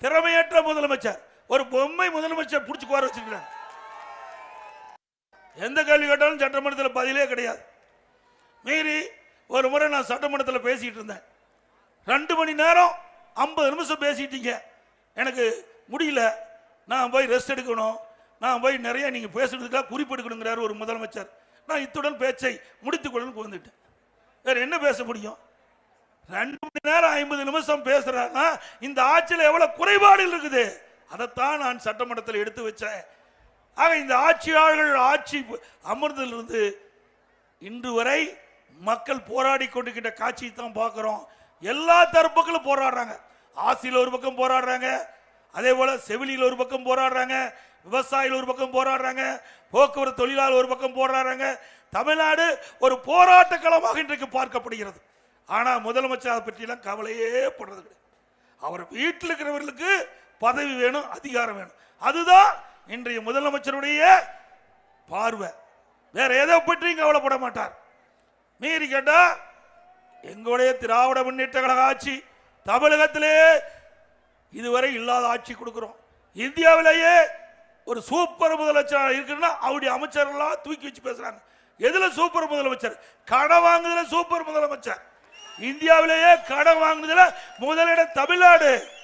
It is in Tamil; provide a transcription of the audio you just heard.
திறமையற்ற முதலமைச்சர். ஒரு பொம்மை முதலமைச்சர் பிடிச்சி கோர வச்சிருக்கிறார். எந்த கேள்வி கேட்டாலும் சட்டமன்றத்தில் பதிலே கிடையாது. மீறி ஒரு முறை நான் சட்டமன்றத்தில் பேசிகிட்டு இருந்தேன். ரெண்டு மணி நேரம் ஐம்பது நிமிஷம் பேசிட்டீங்க. எனக்கு முடியல. நான் போய் ரெஸ்ட் எடுக்கணும். நான் போய் நிறைய நீங்கள் பேசுறதுக்காக குறிப்பெடுக்கணுங்கிறார் ஒரு முதலமைச்சர். நான் இத்துடன் பேச்சை முடித்துக்கொள்ளு வந்துட்டேன் வேறு என்ன பேச முடியும்? ரெண்டு மணி நேரம் ஐம்பது நிமிஷம் பேசுறாங்கன்னா இந்த ஆட்சியில் எவ்வளவு குறைபாடுகள் இருக்குது? அதைத்தான் நான் சட்டமன்றத்தில் எடுத்து வச்சேன். ஆக இந்த ஆட்சியாளர்கள் ஆட்சி அமர்ந்திலிருந்து இன்று வரை மக்கள் போராடி கொண்டிருக்கின்ற காட்சியை தான் பார்க்குறோம். எல்லா தரப்புகளும் போராடுறாங்க. ஆசியில் ஒரு பக்கம் போராடுறாங்க. அதே போல செவிலியில் ஒரு பக்கம் போராடுறாங்க. விவசாயிகள் ஒரு பக்கம் போராடுறாங்க. போக்குவரத்து தொழிலாளர் ஒரு பக்கம் போராடுறாங்க. தமிழ்நாடு ஒரு போராட்ட களமாக இன்றைக்கு பார்க்கப்படுகிறது. ஆனா முதலமைச்சர் அதை பற்றிலாம் கவலையே படுறது கிடையாது. அவர் வீட்டில் இருக்கிறவர்களுக்கு பதவி வேணும் அதிகாரம் வேணும். அதுதான் இன்றைய முதலமைச்சருடைய பார்வை. வேற எதை பற்றியும் கவலைப்பட மாட்டார். மீறி கேட்டா எங்களுடைய திராவிட முன்னேற்ற கழக ஆட்சி தமிழகத்திலே இதுவரை இல்லாத ஆட்சி கொடுக்குறோம். இந்தியாவிலேயே ஒரு சூப்பர் முதலமைச்சர் இருக்குன்னா அவருடைய அமைச்சர்கள்லாம் தூக்கி வச்சு பேசுறாங்க. எதுல சூப்பர் முதலமைச்சர்? கடன் வாங்குதல சூப்பர் முதலமைச்சர். இந்தியாவிலேயே கடன் வாங்குனதுல முதலிடம் தமிழ்நாடு.